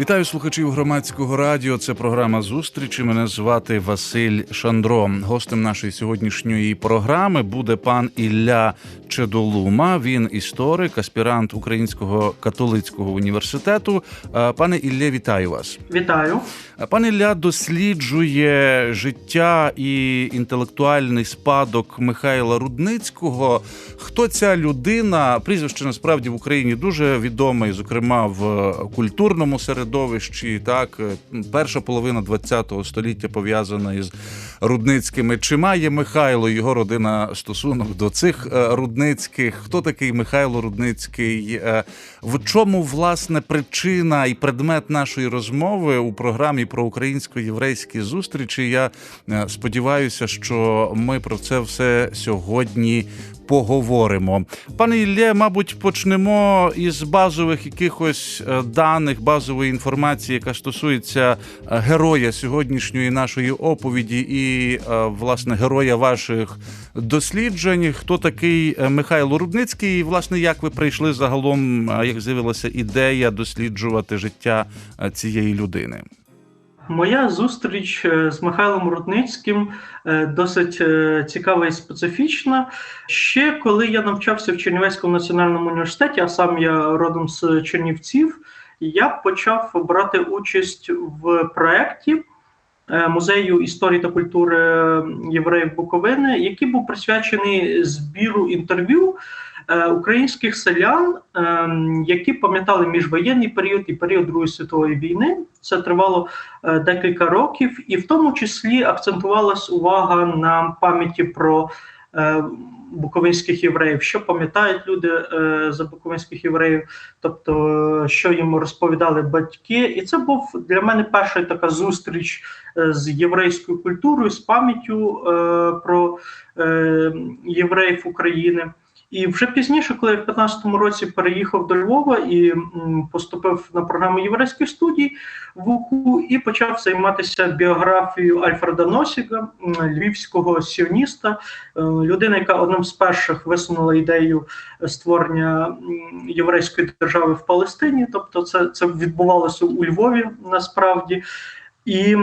Вітаю слухачів громадського радіо. Це програма зустрічі. Мене звати Василь Шандро. Гостем нашої сьогоднішньої програми буде пан Ілля Чедолума. Він історик, аспірант Українського католицького університету. Е, Пане Іллє, вітаю вас. Вітаю. Е, Пан Ілля досліджує життя і інтелектуальний спадок Михайла Рудницького. Хто ця людина? Прізвище насправді в Україні дуже відоме, зокрема в культурному середовищі. Так, е, перша половина ХХ століття пов'язана із Рудницькими. Чи має Михайло його родина стосунок до цих е, Рудницьких? Хто такий Михайло Рудницький? Е, В чому власне причина і предмет нашої розмови у програмі про українсько-єврейські зустрічі? Я сподіваюся, що ми про це все сьогодні поговоримо. Пане Іллє, мабуть, почнемо із базових якихось е, даних, базової інформації, яка стосується е, героя сьогоднішньої нашої оповіді і е, власне героя ваших досліджень. Хто такий Михайло Рудницький? І власне, як ви прийшли загалом, як з'явилася ідея досліджувати життя цієї людини? Моя зустріч е, з Михайлом Рудницьким е, досить е, цікава і специфічна. Ще коли я навчався в Чернівецькому національному університеті, а сам я родом з Чернівців, я почав брати участь в проєкті музею історії та культури євреїв Буковини, який був присвячений збіру інтерв'ю українських селян, е, які пам'ятали міжвоєнний період і період Другої світової війни. Це тривало е, декілька років, і в тому числі акцентувалась увага на пам'яті про е, буковинських євреїв, що пам'ятають люди е, за буковинських євреїв, тобто е, що їм розповідали батьки. І це був для мене перша така зустріч е, з єврейською культурою, з пам'яттю е, про е, євреїв України. І вже пізніше, коли я в 15-му році переїхав до Львова і поступив на програму єврейських студій в УКУ і почав займатися біографією Альфреда Носіга, львівського сіоніста, е, людина, яка одним з перших висунула ідею створення єврейської держави в Палестині. Тобто, це, це відбувалося у Львові насправді. І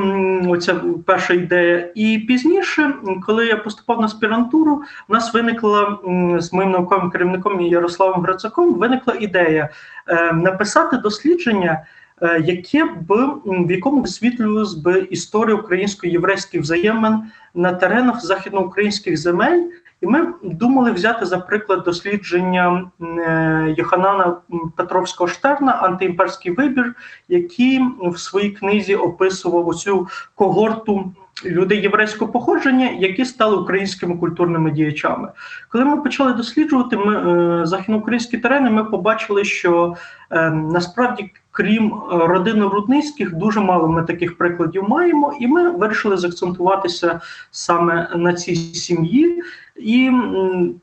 оця перша ідея. І пізніше, коли я поступав на аспірантуру, у нас виникла з моїм науковим керівником Ярославом Грицаком виникла ідея е, написати дослідження, е, яке б в якому висвітлювалось би історію українсько-єврейських взаємин на теренах західноукраїнських земель. І ми думали взяти за приклад дослідження е, Йоханана Петровського Штерна Антиімперський вибір, який в своїй книзі описував оцю когорту людей єврейського походження, які стали українськими культурними діячами. Коли ми почали досліджувати ми, е, західноукраїнські терени, ми побачили, що е, насправді, крім родини Рудницьких, дуже мало ми таких прикладів маємо, і ми вирішили заакцентуватися саме на цій сім'ї. І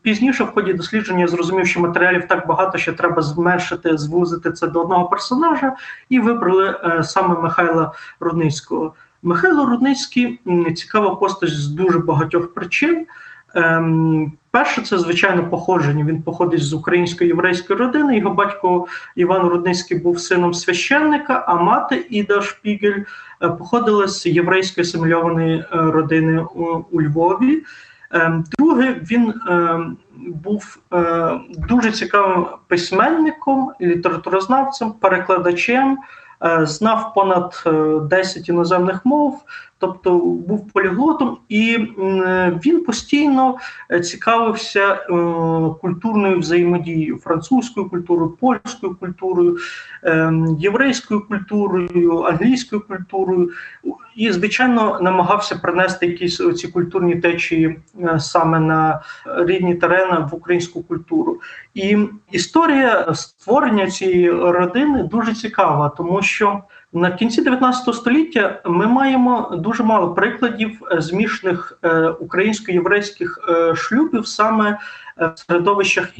пізніше в ході дослідження я зрозумів, що матеріалів так багато, що треба зменшити, звузити це до одного персонажа, і вибрали е, саме Михайла Рудницького. Михайло Рудницький цікава постать з дуже багатьох причин. Ем, перше, це звичайно походження. Він походить з української єврейської родини. Його батько Іван Рудницький був сином священника, а мати Іда Шпігель е, походила з єврейської асимільованої е, родини у, у Львові. Ем, Друге, він ем, був е, дуже цікавим письменником, літературознавцем, перекладачем, знав понад е, 10 іноземних мов, тобто був поліглотом, і він постійно е, цікавився е, культурною взаємодією, французькою культурою, польською культурою, е, єврейською культурою, англійською культурою, і звичайно намагався принести якісь ці культурні течії саме на рідні терени в українську культуру. І історія створення цієї родини дуже цікава, тому що на кінці 19 століття ми маємо дуже мало прикладів е, змішаних е, українсько-єврейських е, шлюбів саме в середовищах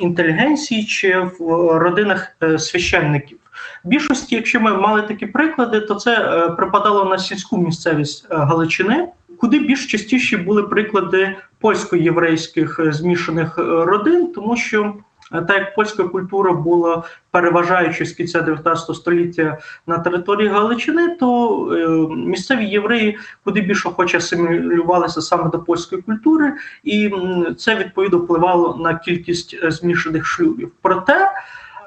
інтелігенції чи в родинах священників. В більшості, якщо ми мали такі приклади, то це припадало на сільську місцевість Галичини, куди більш частіші були приклади польсько-єврейських змішаних родин, тому що так як польська культура була переважаючою з кінця 19 століття на території Галичини, то е, місцеві євреї куди більше охоче асимілювалися саме до польської культури, і це відповідно впливало на кількість е, змішаних шлюбів. Проте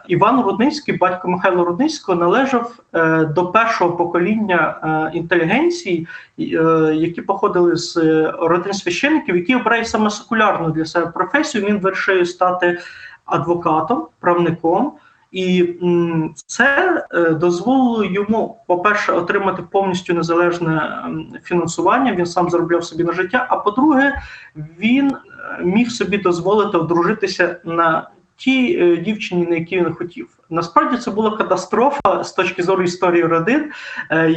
Іван Рудницький, батько Михайла Рудницького, належав е, до першого покоління інтелігенції, які походили з родин священників, які обирають саме секулярну для себе професію. Він вирішує стати адвокатом, правником. І це е, дозволило йому, по-перше, отримати повністю незалежне фінансування. Він сам заробляв собі на життя. А по-друге, він е, міг собі дозволити одружитися на тій е, дівчині, на якій він хотів. Насправді це була катастрофа з точки зору історії родин е,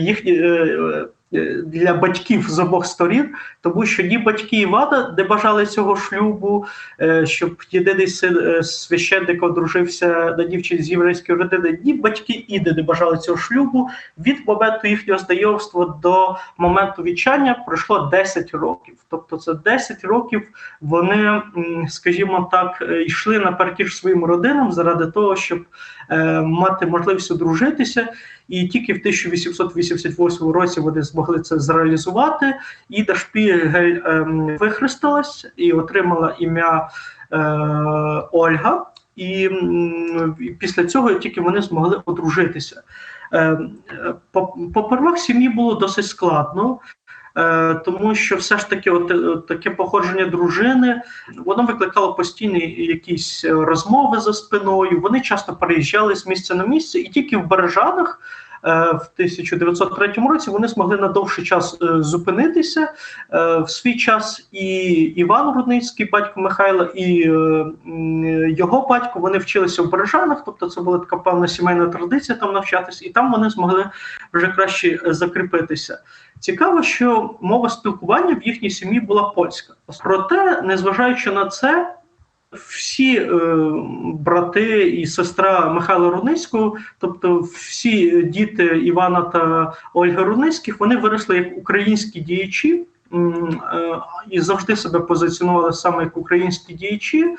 для батьків з обох сторін, тому що ні батьки Івана не бажали цього шлюбу, е, щоб єдиний син е, священника одружився на дівчині з єврейської родини, ні батьки Іди не бажали цього шлюбу. Від моменту їхнього знайомства до моменту вічання пройшло 10 років. Тобто, це 10 років вони, скажімо так, е, йшли наперекір своїм родинам заради того, щоб е, мати можливість одружитися. І тільки в 1888 році вони змогли це зреалізувати. Іда Шпігель ем, вихрестилась і отримала ім'я е, Ольга. І і після цього тільки вони змогли одружитися. Е, е, по- Попервах сім'ї було досить складно. Е, тому що все ж таки, от, е, таке походження дружини, воно викликало постійні якісь е, розмови за спиною. Вони часто переїжджали з місця на місце, і тільки в Бережанах в 1903 році вони змогли на довший час е, зупинитися. Е, В свій час і Іван Рудницький, батько Михайла, і е, його батько вони вчилися в Бережанах, тобто це була така певна сімейна традиція там навчатися, і там вони змогли вже краще е, закріпитися. Цікаво, що мова спілкування в їхній сім'ї була польська. Проте, незважаючи на це, всі е, брати і сестра Михайла Рудницького, тобто всі діти Івана та Ольги Рудницьких, вони виросли як українські діячі е, і завжди себе позиціонували саме як українські діячі.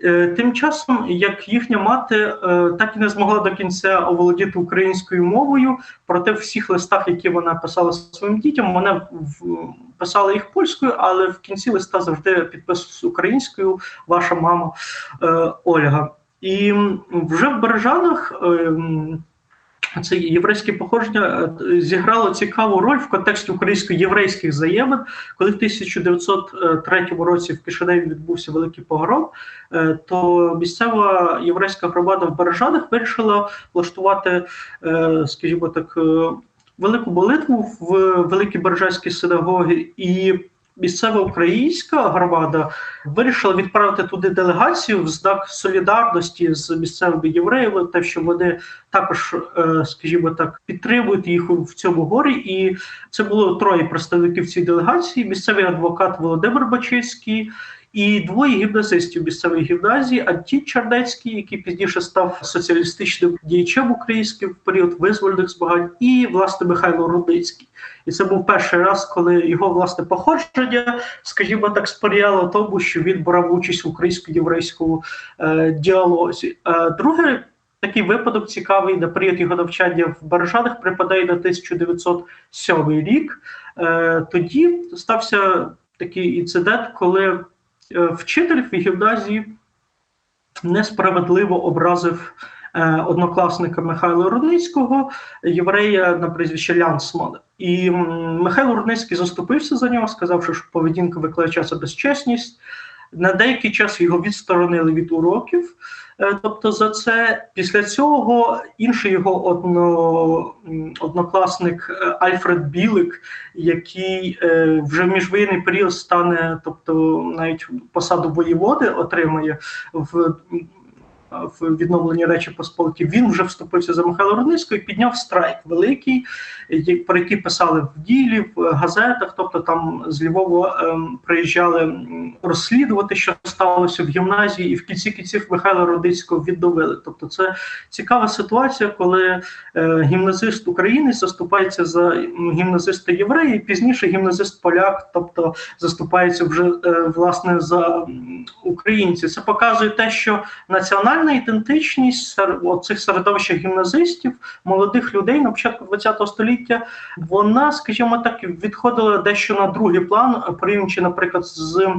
Е, Тим часом, як їхня мати е, так і не змогла до кінця оволодіти українською мовою, проте в всіх листах, які вона писала своїм дітям, вона писала їх польською, але в кінці листа завжди підписувалася українською ваша мама е, Ольга. І вже в Бережанах. Е, це єврейське походження е, зіграло цікаву роль в контексті українсько-єврейських взаємин, коли в 1903 році в Кишиневі відбувся великий погром, е, то місцева єврейська громада в Бережанах вирішила влаштувати, е, скажімо так, е, велику молитву в Великій Бережанській синагогі і. Місцева українська громада вирішила відправити туди делегацію в знак солідарності з місцевими євреями, те, що вони також, е, скажімо так, підтримують їх в цьому горі. І це було троє представників цієї делегації: місцевий адвокат Володимир Бачинський і двоє гімназистів місцевої гімназії Антін Чернецький, який пізніше став соціалістичним діячем українським в період визвольних змагань, і власне Михайло Рудницький. І це був перший раз, коли його власне походження, скажімо так, сприяло тому, що він брав участь в українсько-єврейському е, діалозі. Е, друге. Такий випадок цікавий на період його навчання в Бережанах припадає на 1907 рік. Е, тоді стався такий інцидент, коли вчитель в гімназії несправедливо образив е, однокласника Михайла Рудницького, єврея на прізвище Лянсман. І Михайло Рудницький заступився за нього, сказавши, що поведінка викликає безчесність. На деякий час його відсторонили від уроків. Е, Тобто, за це після цього інший його одно, однокласник е, Альфред Білик, який е, вже в міжвоєнний період стане, тобто навіть посаду воєводи отримає в в відновленні Речі Посполиті, він вже вступився за Михайла Рудницького і підняв страйк великий, про який писали в ділі, в газетах. Тобто там з Львова ем, приїжджали розслідувати, що сталося в гімназії, і в кінці кінців Михайла Рудницького відновили. Тобто, це цікава ситуація, коли е, гімназист України заступається за гімназиста єврея, і пізніше гімназист поляк, тобто заступається вже е, власне за українців. Це показує те, що національна ідентичність цих середовища гімназистів, молодих людей на початку ХХ століття, вона, скажімо так, відходила дещо на другий план, порівнюючи, наприклад, з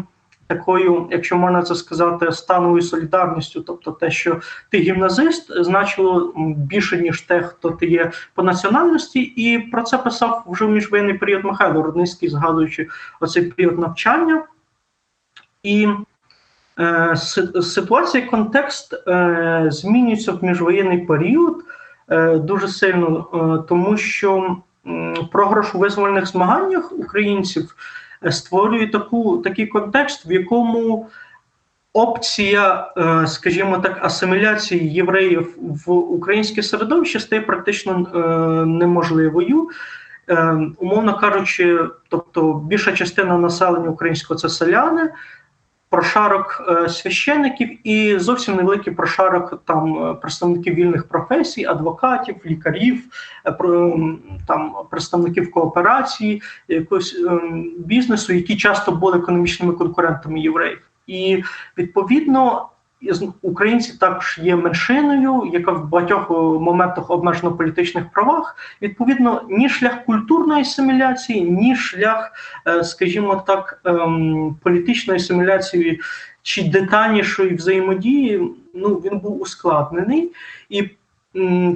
такою, якщо можна це сказати, становою солідарністю, тобто те, що ти гімназист, значило більше ніж те, хто ти є по національності, і про це писав вже в міжвоєнний період Михайло Рудницький, згадуючи оцей період навчання. І ситуація, контекст е, змінюється в міжвоєнний період е, дуже сильно, е, тому що е, програш у визвольних змаганнях українців створює таку, такий контекст, в якому опція, е, скажімо так, асиміляції євреїв в українське середовище стає практично е, неможливою. Е, умовно кажучи, тобто більша частина населення українського це селяни прошарок е, священиків і зовсім невеликий прошарок там е, представників вільних професій, адвокатів, лікарів, е, там представників кооперації, якогось бізнесу, які часто були економічними конкурентами євреїв, і відповідно українці також є меншиною, яка в багатьох моментах обмежена в політичних правах. Відповідно, ні шлях культурної асиміляції, ні шлях, е, скажімо так, ем, політичної асиміляції чи детальнішої взаємодії, ну він був ускладнений і.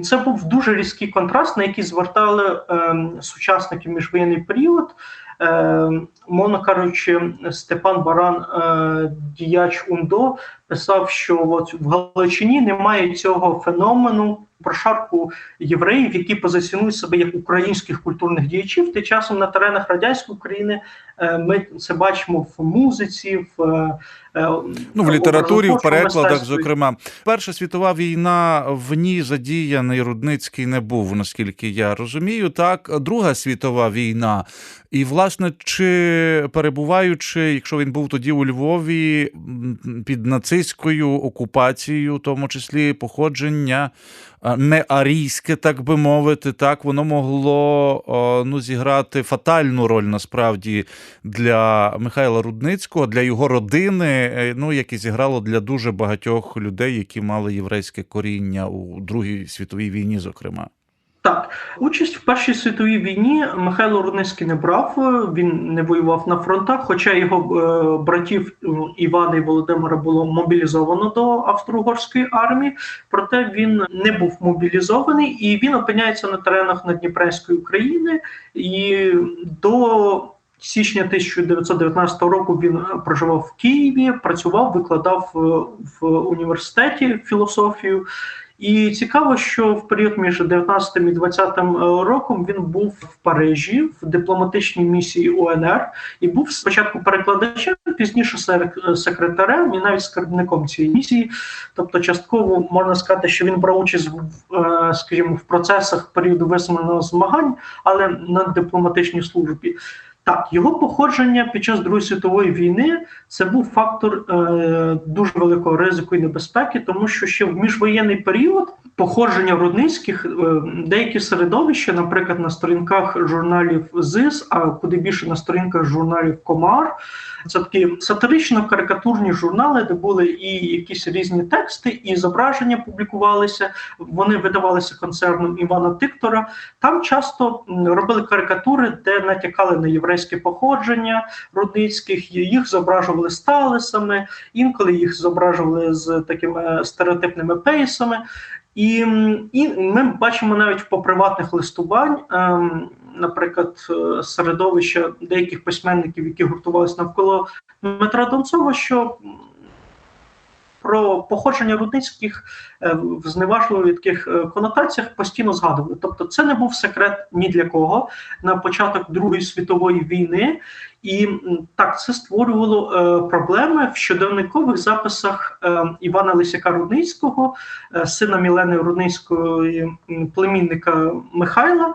Це був дуже різкий контраст, на який звертали е, сучасники міжвоєнний період. Е, мовно кажучи, Степан Баран, е, діяч УНДО, писав, що от в Галичині немає цього феномену прошарку євреїв, які позиціонують себе як українських культурних діячів. ти часом на теренах радянської України ми це бачимо в музиці, в е, ну в літературі, в перекладах. Зокрема, Перша світова війна в ній задіяний Рудницький не був, наскільки я розумію. Так, Друга світова війна. І, власне, чи перебуваючи, якщо він був тоді у Львові під нацистською окупацією, в тому числі походження не арійське, так би мовити, так воно могло ну, зіграти фатальну роль насправді для Михайла Рудницького, для його родини, е, ну як і зіграло для дуже багатьох людей, які мали єврейське коріння у Другій світовій війні, зокрема. Так, участь в Першій світовій війні Михайло Рудницький не брав, він не воював на фронтах, хоча його е, братів Івана і Володимира було мобілізовано до австро-угорської армії, проте він не був мобілізований і він опиняється на теренах Надніпрянської України і до. Січня 1919 року він проживав в Києві, працював, викладав в університеті філософію. І цікаво, що в період між 19 і 20 е, роком він був в Парижі в дипломатичній місії УНР і був спочатку перекладачем, пізніше секретарем і навіть скарбником цієї місії. Тобто, частково можна сказати, що він брав участь в, е, скажімо, в процесах періоду висманого змагань, але на дипломатичній службі. Так, його походження під час Другої світової війни це був фактор е, дуже великого ризику і небезпеки, тому що ще в міжвоєнний період походження рудницьких е, деякі середовища, наприклад, на сторінках журналів ЗИС, а куди більше на сторінках журналів Комар. Це такі сатирично-карикатурні журнали, де були і якісь різні тексти, і зображення публікувалися. Вони видавалися концерном Івана Тиктора. Там часто робили карикатури, де натякали на єврейське походження рудницьких, їх зображували сталисами, інколи їх зображували з такими стереотипними пейсами. І і ми бачимо навіть по приватних листувань, ем, наприклад, е, середовища деяких письменників, які гуртувалися навколо Дмитра Донцова, що про походження рудницьких е, в зневажливих таких е, конотаціях постійно згадували. Тобто, це не був секрет ні для кого на початок Другої світової війни, і так це створювало е, проблеми в щоденникових записах Івана Лисяка Рудницького, сина Мілени Рудницької племінника Михайла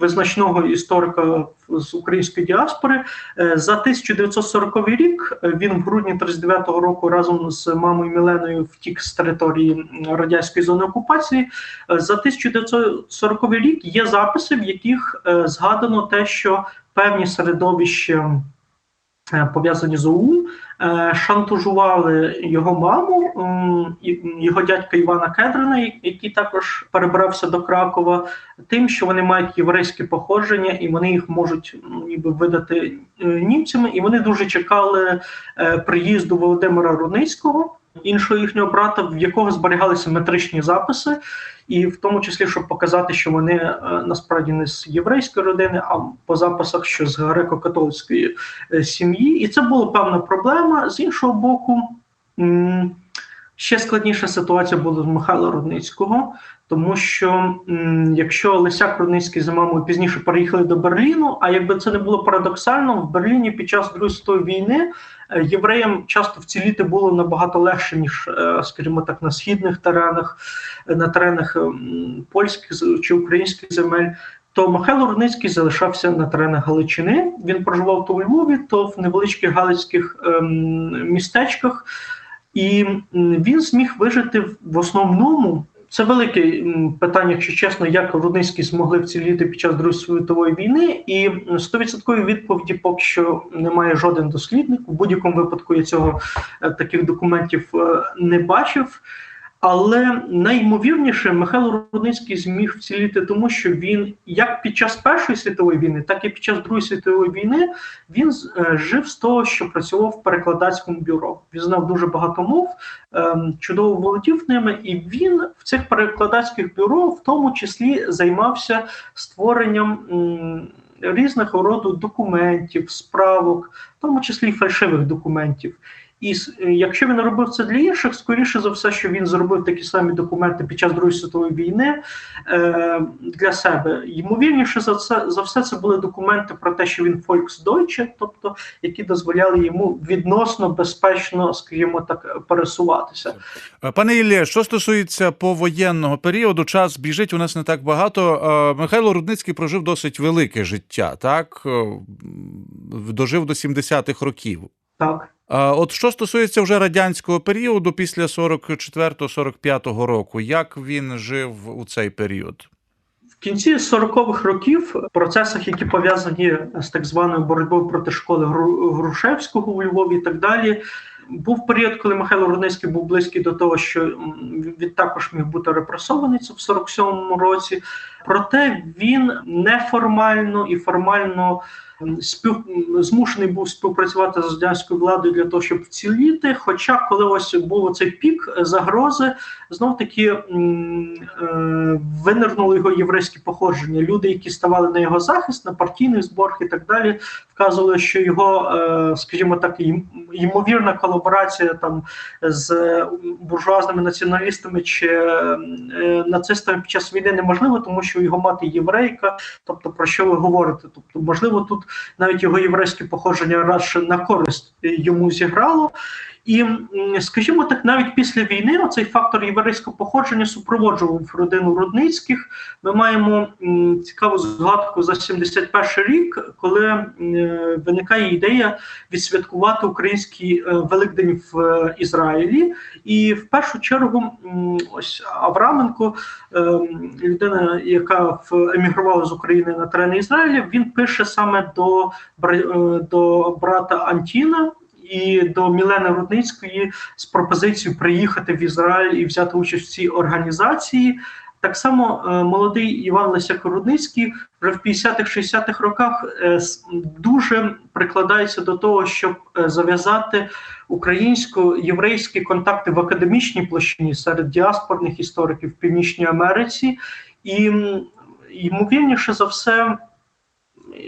визначного історика з української діаспори. Е, за 1940 рік е, він в грудні 39-го року разом з мамою Міленою втік з території радянської зони окупації. Е, за 1940 рік є записи, в яких згадано те, що певні середовища. Пов'язані з ОУН, шантажували його маму, його дядька Івана Кедрина, який також перебрався до Кракова, тим, що вони мають єврейське походження, і вони їх можуть ніби видати е, німцями. І вони дуже чекали е, приїзду Володимира Руницького, іншого їхнього брата, в якого зберігалися метричні записи, і в тому числі, щоб показати, що вони е, насправді не з єврейської родини, а по записах, що з греко-католицької сім'ї, і це була певна проблема з іншого боку. Ще складніша ситуація була з Михайла Рудницького, тому що якщо Лисяк Рудницький за мамою пізніше переїхали до Берліну, а якби це не було парадоксально, в Берліні під час Другої світової війни е, євреям часто вціліти було набагато легше, ніж, е, скажімо так, на східних теренах, е, на теренах польських чи українських земель. То Михайло Рудницький залишався на теренах Галичини. Він проживав то у Львові, то в невеличких галицьких ем, містечках. І він зміг вижити в основному. Це велике питання, якщо чесно, як Рудницькі змогли вціліти під час Другої світової війни, і стовідсоткової відповіді поки що немає жоден дослідник. У будь-якому випадку я цього е, таких документів е, не бачив. Але найімовірніше Михайло Рудницький зміг вціліти, тому що він як під час Першої світової війни, так і під час Другої світової війни він е, жив з того, що працював в перекладацькому бюро. Він знав дуже багато мов, е, чудово володів ними, і він в цих перекладацьких бюро в тому числі займався створенням. Різних роду документів, справок, в тому числі фальшивих документів. І е, якщо він робив це для інших, скоріше за все, що він зробив такі самі документи під час Другої світової війни е, для себе. Ймовірніше за це за все це були документи про те, що він Volksdeutsche, тобто які дозволяли йому відносно безпечно, скажімо так, пересуватися. Е, пане Іллє, що стосується повоєнного періоду, час біжить у нас не так багато. Е, Михайло Рудницький прожив досить велике життя, так дожив до 70-х років. Так. От що стосується вже радянського періоду після 44-45 року, як він жив у цей період? В кінці 40-х років в процесах, які пов'язані з так званою боротьбою проти школи Грушевського у Львові, і так далі. Був період, коли Михайло Рудницький був близький до того, що він також міг бути репресований це в 47-му році. Проте він неформально і формально спів змушений був співпрацювати з радянською владою для того, щоб вціліти. Хоча, коли ось був цей пік загрози, знов таки е, винирнуло його єврейське походження. Люди, які ставали на його захист, на партійний зборг і так далі, вказували, що його, е, скажімо так, ймовірна колаборація там з буржуазними націоналістами чи е, нацистами під час війни неможливо, тому що його мати єврейка. Тобто, про що ви говорите? Тобто, можливо, тут навіть його єврейське походження радше на користь йому зіграло. І, скажімо так, навіть після війни оцей фактор єврейського походження супроводжував родину Рудницьких. Ми маємо цікаву згадку за 71 рік, коли е, виникає ідея відсвяткувати український е, Великдень в е, Ізраїлі. І в першу чергу, ось Авраменко, людина, яка емігрувала з України на терени Ізраїля, він пише саме до, до брата Антіна і до Мілени Рудницької з пропозицією приїхати в Ізраїль і взяти участь в цій організації. Так само е, молодий Іван Лисяк Рудницький вже в 50-х-60-х роках е, дуже прикладається до того, щоб е, зав'язати українсько-єврейські контакти в академічній площині серед діаспорних істориків в Північній Америці, і ймовірніше за все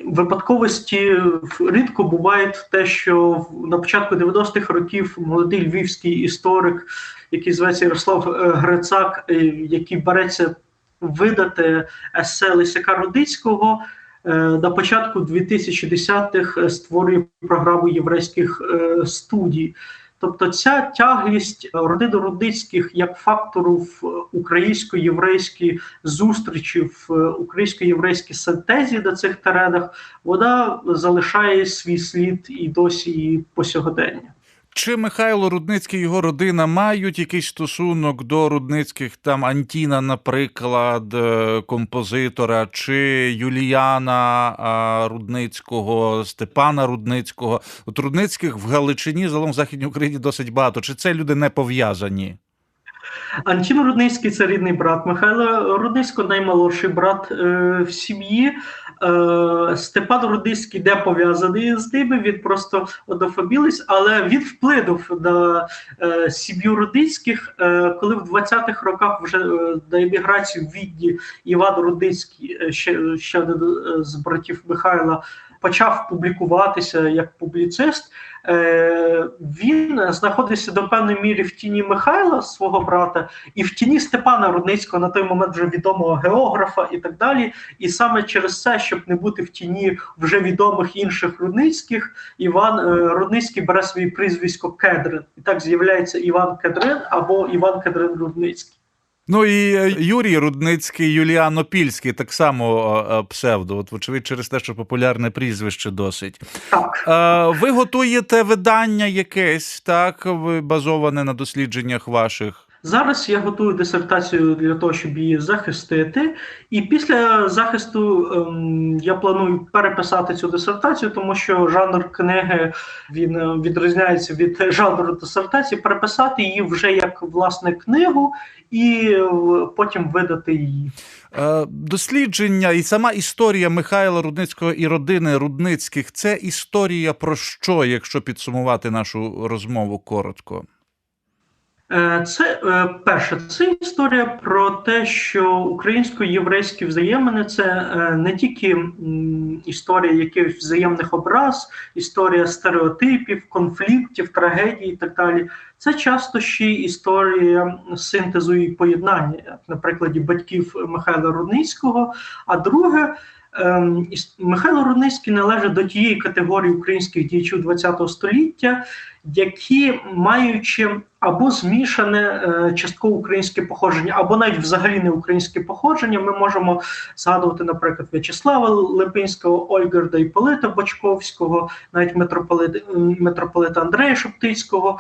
Випадковості рідко буває те, що на початку 90-х років молодий львівський історик, який зветься Ярослав е, Грицак, е, який береться видати есе Лисяка Рудицького, е, на початку 2010-х створює програму єврейських студій. Тобто ця тяглість родин родицьких як фактору в українсько-єврейській зустрічі, в українсько-єврейській синтезі на цих теренах, вона залишає свій слід і досі і по сьогодення. Чи Михайло Рудницький і його родина мають якийсь стосунок до рудницьких там Антіна, наприклад, е, композитора, чи Юліяна Рудницького, Степана Рудницького? От Рудницьких в Галичині, загалом в Західній Україні досить багато. Чи це люди не пов'язані? Антін Рудницький це рідний брат Михайла Рудницького, наймолодший брат е, в сім'ї. Е, Степан Рудницький не пов'язаний з ними, він просто одофамілець, але він вплинув на е, сім'ю Рудницьких, е, коли в 20-х роках вже е, на еміграцію в Відні Іван Рудницький, е, ще, ще один е, з братів Михайла, почав публікуватися як публіцист. Е, він знаходився до певної міри в тіні Михайла, свого брата, і в тіні Степана Рудницького, на той момент вже відомого географа і так далі. І саме через це, щоб не бути в тіні вже відомих інших Рудницьких, Іван е, Рудницький бере своє прізвисько Кедрин. І так з'являється Іван Кедрин або Іван Кедрин Рудницький. Ну і е, Юрій Рудницький, Юліан Опільський, так само е, псевдо. От, вочевидь, через те, що популярне прізвище досить. Так. Е, Ви готуєте видання якесь, так, базоване на дослідженнях ваших. Зараз я готую дисертацію для того, щоб її захистити. І після захисту ем, я планую переписати цю дисертацію, тому що жанр книги він е, відрізняється від жанру дисертації. Переписати її вже як власне книгу і е, потім видати її. Е, Дослідження і сама історія Михайла Рудницького і родини Рудницьких це історія про що, якщо підсумувати нашу розмову коротко? Е, Це е, перше, це історія про те, що українсько-єврейські взаємини це е, не тільки історія якихось взаємних образ, історія стереотипів, конфліктів, трагедій і так далі. Це часто ще історія синтезу і поєднання, як на прикладі батьків Михайла Рудницького. А друге, ем, Михайло Рудницький належить до тієї категорії українських діячів ХХ століття, які маючи або змішане е, частково українське походження, або навіть взагалі не українське походження, ми можемо згадувати, наприклад, В'ячеслава Липинського, Ольгерда Іполита Бочковського, навіть митрополита, митрополита Андрея Шептицького,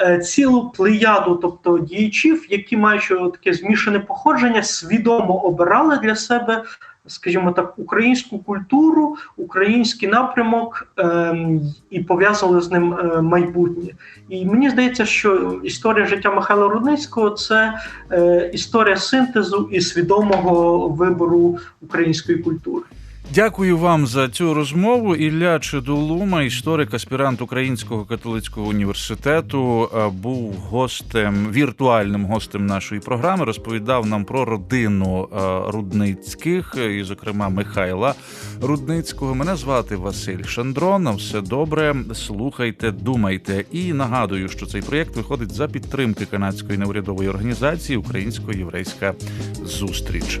е, цілу плеяду, тобто діячів, які маючи таке змішане походження, свідомо обирали для себе. Скажімо так, українську культуру, український напрямок ем, і пов'язали з ним е, майбутнє. І мені здається, що історія життя Михайла Рудницького це е, історія синтезу і свідомого вибору української культури. Дякую вам за цю розмову. Ілля Чедулума, історик, аспірант Українського католицького університету, е, був гостем, віртуальним гостем нашої програми. Розповідав нам про родину е, Рудницьких, е, і, зокрема, Михайла Рудницького. Мене звати Василь Шандрон. На Все добре. Слухайте, думайте. І нагадую, що цей проєкт виходить за підтримки канадської неурядової організації Українсько-єврейська зустріч.